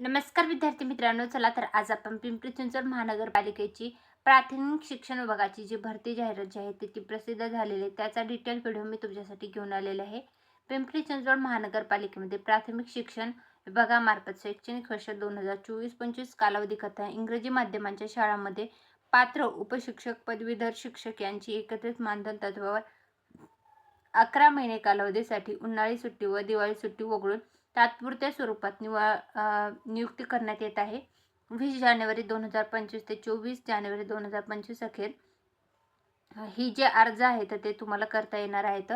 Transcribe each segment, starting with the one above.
नमस्कार विद्यार्थी मित्रांनो चला तर आज आपण पिंपरी चिंचवड महानगरपालिकेची प्राथमिक शिक्षण विभागाची जी भरती जाहिरात जी आहे ती प्रसिद्ध झालेली आहे. त्याचा डिटेल व्हिडिओ मी तुमच्यासाठी घेऊन आलेला आहे. पिंपरी चिंचवड महानगरपालिकेमध्ये प्राथमिक शिक्षण विभागामार्फत शैक्षणिक वर्ष दोन हजार चोवीस पंचवीस कालावधी कथा इंग्रजी माध्यमांच्या शाळांमध्ये पात्र उपशिक्षक पदवीधर शिक्षक यांची एकत्रित मानधन तत्वावर अकरा महिने कालावधीसाठी उन्हाळी सुट्टी व दिवाळी सुट्टी वगळून तात्पुरत्या स्वरूपात निवा नियुक्ती करण्यात येत आहे. वीस जानेवारी दोन हजार पंचवीस ते चोवीस जानेवारी दोन हजार पंचवीस अखेर ही जे अर्ज आहे तर ते तुम्हाला करता येणार आहेत.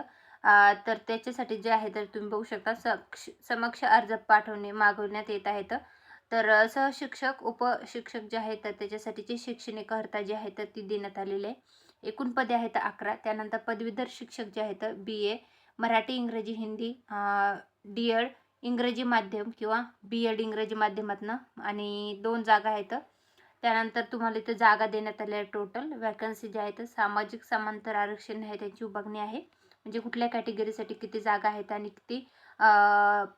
तर त्याच्यासाठी जे आहे तर तुम्ही बघू शकता सक्ष समक्ष अर्ज पाठवणे मागवण्यात येत आहेत. तर सहशिक्षक उपशिक्षक जे आहेत तर त्याच्यासाठीची शैक्षणिक अर्हता जी आहे तर ती देण्यात आलेली आहे. एकूण पदे आहेत अकरा त्यानंतर पदवीधर शिक्षक जे आहेत बी ए मराठी इंग्रजी हिंदी डी एड इंग्रजी माध्यम किंवा बी एड इंग्रजी माध्यमातनं आणि दोन जागा आहेत. त्यानंतर तुम्हाला इथं जागा देण्यात आल्या टोटल वॅकन्सी ज्या आहेत सामाजिक समांतर आरक्षण आहे त्यांची विभागणी आहे. म्हणजे कुठल्या कॅटेगरीसाठी किती जागा आहेत आणि किती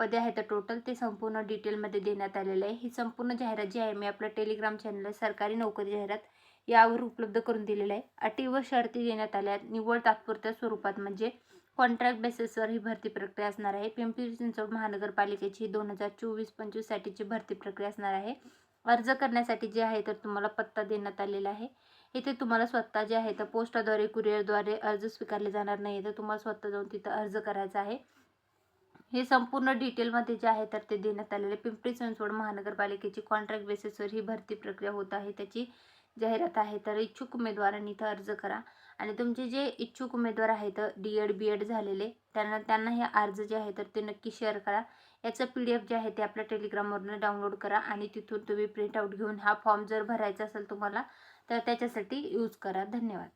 पदे आहेत टोटल ते संपूर्ण डिटेलमध्ये देण्यात आलेलं आहे. ही संपूर्ण जाहिरात जी आहे मी आपल्या टेलिग्राम चॅनल सरकारी नोकरी जाहिरात यावर उपलब्ध करून दिलेलं आहे. अटी व शर्ती देण्यात आल्या आहेत. निव्वळ तात्पुरत्या स्वरूपात म्हणजे कॉन्ट्रॅक्ट बेसिसवर ही भरती प्रक्रिया असणार आहे. पिंपरी चिंचवड महानगरपालिकेची दोन हजार चोवीस पंचवीससाठीची भरती प्रक्रिया असणार आहे. अर्ज करण्यासाठी जे आहे तर तुम्हाला पत्ता देण्यात आलेला आहे. इथे तुम्हाला स्वतः जे आहे तर पोस्टाद्वारे कुरिअरद्वारे अर्ज स्वीकारले जाणार नाही तर तुम्हाला स्वतः जाऊन तिथं अर्ज करायचा आहे. हे संपूर्ण डिटेलमध्ये जे आहे तर ते देण्यात आलेले पिंपरी चिंचवड महानगरपालिकेची कॉन्ट्रॅक्ट बेसिसवर ही भरती प्रक्रिया होत आहे. त्याची जाहिरात आहे तर इच्छुक उमेदवारांनी इथं अर्ज करा. आणि तुमचे जे इच्छुक उमेदवार आहेत डी एड बी एड झालेले त्यांना त्यांना हे अर्ज जे आहे तर ते नक्की शेअर करा. याचं पी डी एफ जे आहे ते आपल्या टेलिग्रामवरून डाउनलोड करा आणि तिथून तुम्ही प्रिंटआउट घेऊन हा फॉर्म जर भरायचा असेल तुम्हाला तर त्याच्यासाठी यूज करा. धन्यवाद.